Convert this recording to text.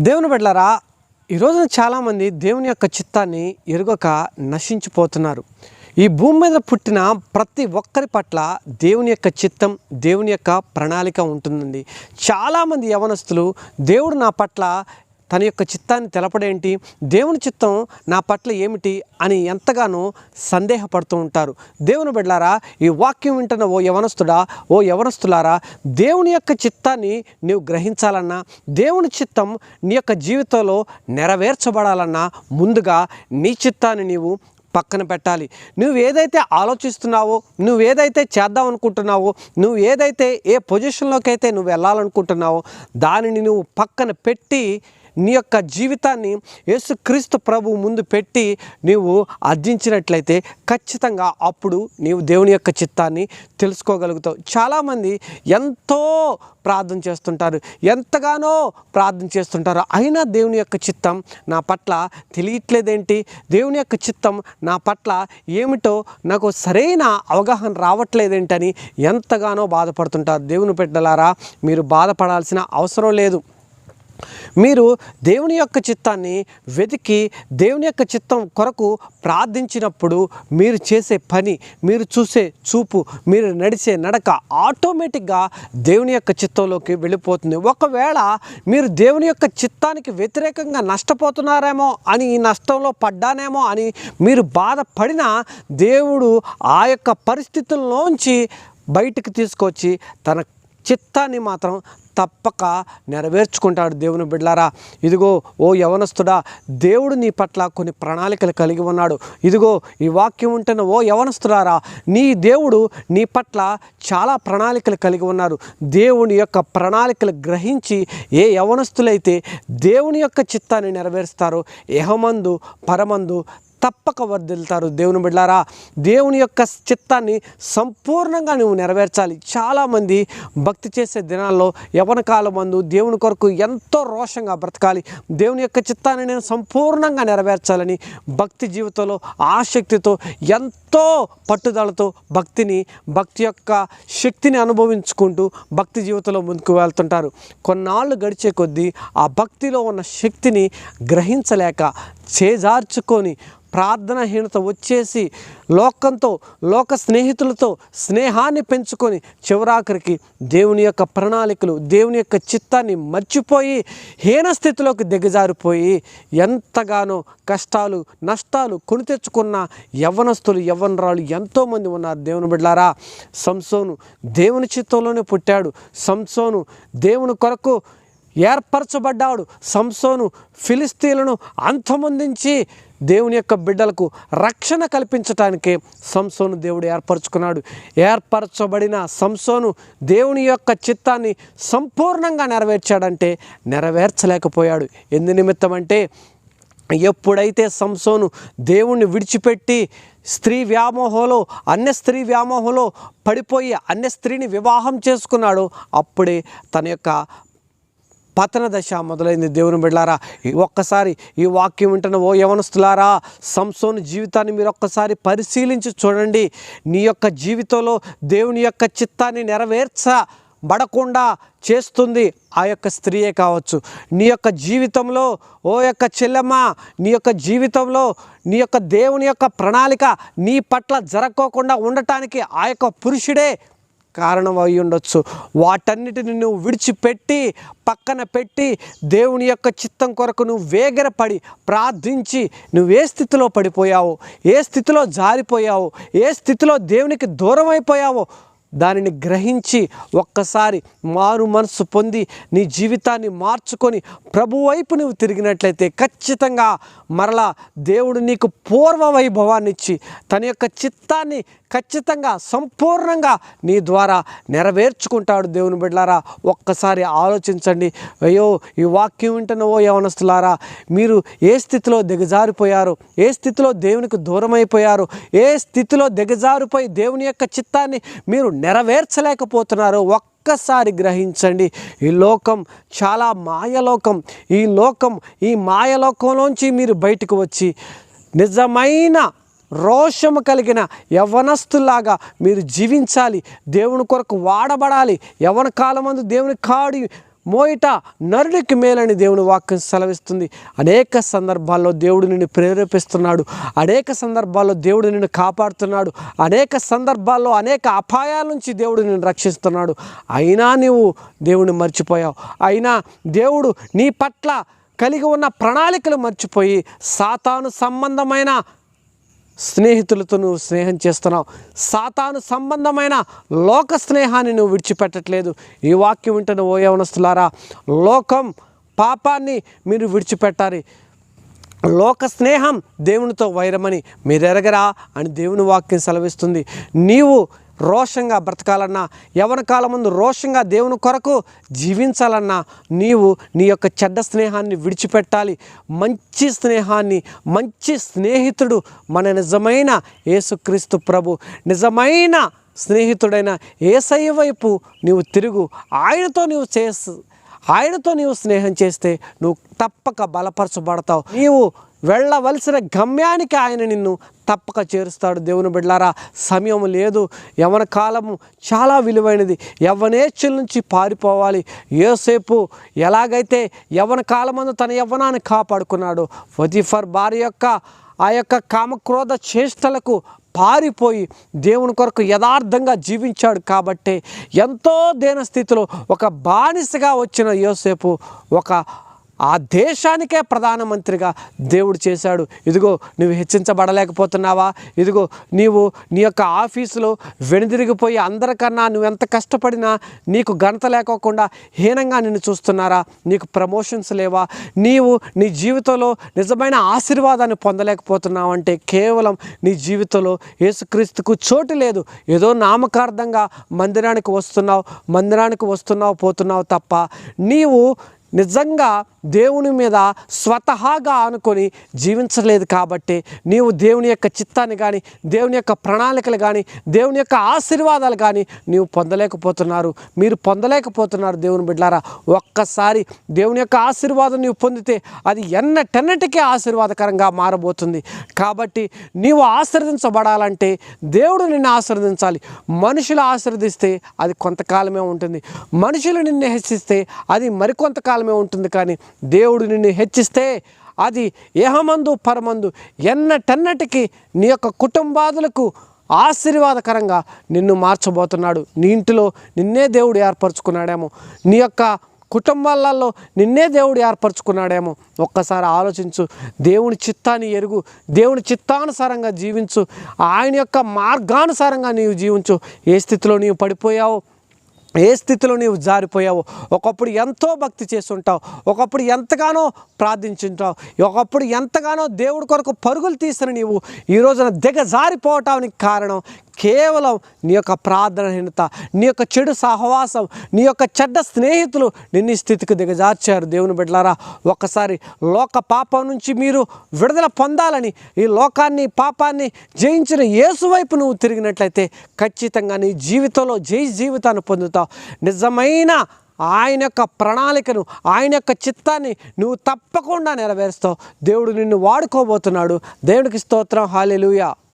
దేవుని బిడ్డలారా ఈ రోజున చాలామంది దేవుని యొక్క చిత్తాన్ని ఎరుగక నశించిపోతున్నారు. ఈ భూమి మీద పుట్టిన ప్రతి ఒక్కరి పట్ల దేవుని యొక్క చిత్తం దేవుని యొక్క ప్రణాళిక ఉంటుందండి. చాలామంది యవనస్తులు దేవుడు నా పట్ల తన యొక్క చిత్తాన్ని తెలపడేంటి? దేవుని చిత్తం నా పట్ల ఏమిటి? అని ఎంతగానో సందేహపడుతూ ఉంటారు. దేవుని బిడ్డలారా ఈ వాక్యం వింటున్న ఓ యవనస్తుడా ఓ యవనస్తులారా దేవుని యొక్క చిత్తాన్ని నీవు గ్రహించాలన్నా దేవుని చిత్తం నీ యొక్క జీవితంలో నెరవేర్చబడాలన్నా ముందుగా నీ చిత్తాన్ని నీవు పక్కన పెట్టాలి. నువ్వు ఏదైతే ఆలోచిస్తున్నావో నువ్వు ఏదైతే చేద్దాం అనుకుంటున్నావో నువ్వు ఏదైతే ఏ పొజిషన్లోకి అయితే నువ్వు వెళ్ళాలనుకుంటున్నావో దానిని నువ్వు పక్కన పెట్టి నీ యొక్క జీవితాన్ని యేసుక్రీస్తు ప్రభు ముందు పెట్టి నీవు అర్జించినట్లయితే ఖచ్చితంగా అప్పుడు నీవు దేవుని యొక్క చిత్తాన్ని తెలుసుకోగలుగుతావు. చాలామంది ఎంతో ప్రార్థన చేస్తుంటారు ఎంతగానో ప్రార్థన చేస్తుంటారు అయినా దేవుని యొక్క చిత్తం నా పట్ల తెలియట్లేదేంటి? దేవుని యొక్క చిత్తం నా పట్ల ఏమిటో నాకు సరైన అవగాహన రావట్లేదేంటని ఎంతగానో బాధపడుతుంటారు. దేవుని బిడ్డలారా మీరు బాధపడాల్సిన అవసరం లేదు. మీరు దేవుని యొక్క చిత్తాన్ని వెతికి దేవుని యొక్క చిత్తం కొరకు ప్రార్థించినప్పుడు మీరు చేసే పని మీరు చూసే చూపు మీరు నడిచే నడక ఆటోమేటిక్గా దేవుని యొక్క చిత్తంలోకి వెళ్ళిపోతుంది. ఒకవేళ మీరు దేవుని యొక్క చిత్తానికి వ్యతిరేకంగా నష్టపోతున్నారేమో అని ఈ నష్టంలో పడ్డానేమో అని మీరు బాధపడినా దేవుడు ఆ యొక్క పరిస్థితుల్లోంచి బయటికి తీసుకొచ్చి తన చిత్తాన్ని మాత్రం తప్పక నెరవేర్చుకుంటాడు దేవుని బిడ్లారా. ఇదిగో ఓ యవనస్తుడా దేవుడు నీ పట్ల కొన్ని ప్రణాళికలు కలిగి ఉన్నాడు. ఇదిగో ఈ వాక్యం ఉంటున్న ఓ యవనస్తుడారా నీ దేవుడు నీ పట్ల చాలా ప్రణాళికలు కలిగి ఉన్నారు. దేవుని యొక్క ప్రణాళికలు గ్రహించి ఏ యవనస్తులైతే దేవుని యొక్క చిత్తాన్ని నెరవేరుస్తారో యహమందు పరమందు తప్పక వర్దిల్తారు దేవుని బిడ్డారా దేవుని యొక్క చిత్తాన్ని సంపూర్ణంగా నువ్వు నెరవేర్చాలి. చాలామంది భక్తి చేసే దినాల్లో యవన కాలమందు దేవుని కొరకు ఎంతో రోషంగా బ్రతకాలి. దేవుని యొక్క చిత్తాన్ని నేను సంపూర్ణంగా నెరవేర్చాలని భక్తి జీవితంలో ఆసక్తితో ఎంతో పట్టుదలతో భక్తిని భక్తి యొక్క శక్తిని అనుభవించుకుంటూ భక్తి జీవితంలో ముందుకు వెళ్తుంటారు. కొన్నాళ్ళు గడిచే కొద్దీ ఆ భక్తిలో ఉన్న శక్తిని గ్రహించలేక చేజార్చుకొని ప్రార్థనాహీనత వచ్చేసి లోకంతో లోక స్నేహితులతో స్నేహాన్ని పెంచుకొని చివరాఖరికి దేవుని యొక్క ప్రణాళికలు దేవుని యొక్క చిత్తాన్ని మర్చిపోయి హీన స్థితిలోకి దిగజారిపోయి ఎంతగానో కష్టాలు నష్టాలు కొని తెచ్చుకున్న యవ్వనస్తులు యవ్వనరాలు ఎంతోమంది ఉన్నారు. దేవుని బిడ్డారా సంసోను దేవుని చిత్తంలోనే పుట్టాడు. సంసోను దేవుని కొరకు ఏర్పరచబడ్డాడు. సంసోను ఫిలిస్తీన్లను అంతమొందించి దేవుని యొక్క బిడ్డలకు రక్షణ కల్పించటానికే సంసోను దేవుడు ఏర్పరచుకున్నాడు. ఏర్పరచబడిన సంసోను దేవుని యొక్క చిత్తాన్ని సంపూర్ణంగా నెరవేర్చాడంటే నెరవేర్చలేకపోయాడు. ఎందు నిమిత్తం అంటే ఎప్పుడైతే సంసోను దేవుణ్ణి విడిచిపెట్టి స్త్రీ వ్యామోహంలో అన్య స్త్రీ వ్యామోహంలో పడిపోయి అన్య స్త్రీని వివాహం చేసుకున్నాడు అప్పుడే తన యొక్క పతన దశ మొదలైంది. దేవుని బిడ్డారా ఈ ఒక్కసారి ఈ వాక్యం వింటున్న ఓ యవనస్తులారా సంసోని జీవితాన్ని మీరు ఒక్కసారి పరిశీలించి చూడండి. నీ యొక్క జీవితంలో దేవుని యొక్క చిత్తాన్ని నెరవేర్చ బడకుండా చేస్తుంది ఆ యొక్క స్త్రీయే కావచ్చు. నీ యొక్క జీవితంలో ఓ యొక్క చెల్లెమ్మ నీ యొక్క జీవితంలో నీ యొక్క దేవుని యొక్క ప్రణాళిక నీ పట్ల జరక్కోకుండా ఉండటానికి ఆ యొక్క పురుషుడే కారణం అయి ఉండొచ్చు వాటన్నిటిని నువ్వు విడిచిపెట్టి పక్కన పెట్టి దేవుని యొక్క చిత్తం కొరకు నువ్వు వేగరపడి ప్రార్థించి నువ్వు ఏ స్థితిలో పడిపోయావు? ఏ స్థితిలో జారిపోయావు? ఏ స్థితిలో దేవునికి దూరం అయిపోయావో దానిని గ్రహించి ఒక్కసారి మారు మనసు పొంది నీ జీవితాన్ని మార్చుకొని ప్రభు వైపు నువ్వు తిరిగినట్లయితే ఖచ్చితంగా మరలా దేవుడు నీకు పూర్వ వైభవాన్ని ఇచ్చి తన యొక్క చిత్తాన్ని ఖచ్చితంగా సంపూర్ణంగా నీ ద్వారా నెరవేర్చుకుంటాడు. దేవుని బిడ్డలారా ఒక్కసారి ఆలోచించండి. అయ్యో ఈ వాక్యం వింటున్న ఓ యవనస్తులారా? మీరు ఏ స్థితిలో దిగజారిపోయారు? ఏ స్థితిలో దేవునికి దూరమైపోయారు? ఏ స్థితిలో దిగజారిపోయి దేవుని యొక్క చిత్తాన్ని మీరు నెరవేర్చలేకపోతున్నారు. ఒక్కసారి గ్రహించండి ఈ లోకం చాలా మాయలోకం. ఈ లోకం ఈ మాయలోకంలోంచి మీరు బయటకు వచ్చి నిజమైన రోషము కలిగిన యవనస్తులాగా మీరు జీవించాలి. దేవుని కొరకు వాడబడాలి. యవన కాలం దేవుని కాడి మోయిట నరుడికి మేలని దేవుని వాక్యం సెలవిస్తుంది. అనేక సందర్భాల్లో దేవుడు నిన్ను ప్రేరేపిస్తున్నాడు. అనేక సందర్భాల్లో దేవుడు నిన్ను కాపాడుతున్నాడు. అనేక సందర్భాల్లో అనేక అపాయాల నుంచి దేవుడు నిన్ను రక్షిస్తున్నాడు. అయినా నీవు దేవుని మర్చిపోయావు. అయినా దేవుడు నీ పట్ల కలిగి ఉన్న ప్రణాళికలు మర్చిపోయి సాతాను సంబంధమైన స్నేహితులతో నువ్వు స్నేహం చేస్తున్నావు. సాతాను సంబంధమైన లోక స్నేహాన్ని నువ్వు విడిచిపెట్టట్లేదు. ఈ వాక్యం వింటున్న ఓ యవనస్తులారా లోకం పాపాన్ని మీరు విడిచిపెట్టాలి. లోక స్నేహం దేవునితో వైరమని మీరెరగరా అని దేవుని వాక్యం సెలవిస్తుంది. నీవు రోషంగా బ్రతకాలన్నా యవన కాలం ముందు రోషంగా దేవుని కొరకు జీవించాలన్నా నీవు నీ యొక్క చెడ్డ స్నేహాన్ని విడిచిపెట్టాలి. మంచి స్నేహాన్ని మంచి స్నేహితుడు మన నిజమైన యేసుక్రీస్తు ప్రభు నిజమైన స్నేహితుడైన ఏసయ్య వైపు నీవు తిరుగు. ఆయనతో నీవు చేసు ఆయనతో నీవు స్నేహం చేస్తే నువ్వు తప్పక బలపరచబడతావు. నీవు వెళ్ళవలసిన గమ్యానికి ఆయన నిన్ను తప్పక చేరుస్తాడు. దేవుని బిడ్లారా సమయం లేదు. యవన కాలము చాలా విలువైనది. యవ్వనేచ్చుల నుంచి పారిపోవాలి. యోసేపు ఎలాగైతే యవన కాలమందు తన యవ్వనాన్ని కాపాడుకున్నాడు ఫర్ భార్య యొక్క ఆ యొక్క కామక్రోధ చేష్టలకు పారిపోయి దేవుని కొరకు యథార్థంగా జీవించాడు. కాబట్టి ఎంతో దేన స్థితిలో ఒక బానిసగా వచ్చిన యోసేపు ఒక ఆ దేశానికే ప్రధానమంత్రిగా దేవుడు చేశాడు. ఇదిగో నువ్వు హెచ్చించబడలేకపోతున్నావా? ఇదిగో నీవు నీ యొక్క ఆఫీసులో వెనుదిరిగిపోయి అందరికన్నా నువ్వు ఎంత కష్టపడినా నీకు ఘనత లేకోకుండా హీనంగా నిన్ను చూస్తున్నారా? నీకు ప్రమోషన్స్ లేవా? నీవు నీ జీవితంలో నిజమైన ఆశీర్వాదాన్ని పొందలేకపోతున్నావు అంటే కేవలం నీ జీవితంలో యేసుక్రీస్తుకు చోటు లేదు. ఏదో నామకార్థంగా మందిరానికి వస్తున్నావు మందిరానికి వస్తున్నావు పోతున్నావు తప్ప నీవు నిజంగా దేవుని మీద స్వతహాగా అనుకొని జీవించలేదు కాబట్టి నీవు దేవుని యొక్క చిత్తాన్ని కానీ దేవుని యొక్క ప్రణాళికలు కానీ దేవుని యొక్క ఆశీర్వాదాలు కానీ నీవు పొందలేకపోతున్నారు. మీరు పొందలేకపోతున్నారు దేవుని బిడ్డారా ఒక్కసారి దేవుని యొక్క ఆశీర్వాదం నీవు పొందితే అది ఎన్నటెన్నటికీ ఆశీర్వాదకరంగా మారబోతుంది. కాబట్టి నీవు ఆశీర్వదించబడాలంటే దేవుడు నిన్ను ఆశీర్వదించాలి. మనుషులు ఆశీర్దిస్తే అది కొంతకాలమే ఉంటుంది. మనుషులు నిన్ను హెచ్చిస్తే అది మరికొంతకాలమే ఉంటుంది. కానీ దేవుడు నిన్ను హెచ్చిస్తే అది ఏహమందు పరమందు ఎన్నటన్నటికి నీ యొక్క కుటుంబాదులకు ఆశీర్వాదకరంగా నిన్ను మార్చబోతున్నాడు. నీ ఇంటిలో నిన్నే దేవుడు ఏర్పరచుకున్నాడేమో. నీ యొక్క కుటుంబాలలో నిన్నే దేవుడు ఏర్పరచుకున్నాడేమో. ఒక్కసారి ఆలోచించు. దేవుని చిత్తాన్ని ఎరుగు. దేవుని చిత్తానుసారంగా జీవించు. ఆయన యొక్క మార్గానుసారంగా నీవు జీవించు. ఏ స్థితిలో నీవు పడిపోయావో? ఏ స్థితిలో నీవు జారిపోయావు ఒకప్పుడు ఎంతో భక్తి చేస్తుంటావు ఒకప్పుడు ఎంతగానో ప్రార్థించుంటావు ఒకప్పుడు ఎంతగానో దేవుడి కొరకు పరుగులు తీసిన నీవు ఈ రోజున దిగజారిపోవటానికి కారణం కేవలం నీ యొక్క ప్రార్థనహీనత నీ యొక్క చెడు సహవాసం నీ యొక్క చెడ్డ స్నేహితులు నిన్ను ఈ స్థితికి దిగజార్చారు. దేవుని బిడ్డలారా ఒక్కసారి లోక పాపం నుంచి మీరు విడుదల పొందాలని ఈ లోకాన్ని పాపాన్ని జయించిన యేసు వైపు నువ్వు తిరిగినట్లయితే ఖచ్చితంగా నీ జీవితంలో జై జీవితాన్ని పొందుతావు. నిజమైన ఆయన యొక్క ప్రణాళికను ఆయన యొక్క చిత్తాన్ని నువ్వు తప్పకుండా నెరవేరుస్తావు. దేవుడు నిన్ను వాడుకోబోతున్నాడు. దేవుడికి స్తోత్రం. హాలెలుయా.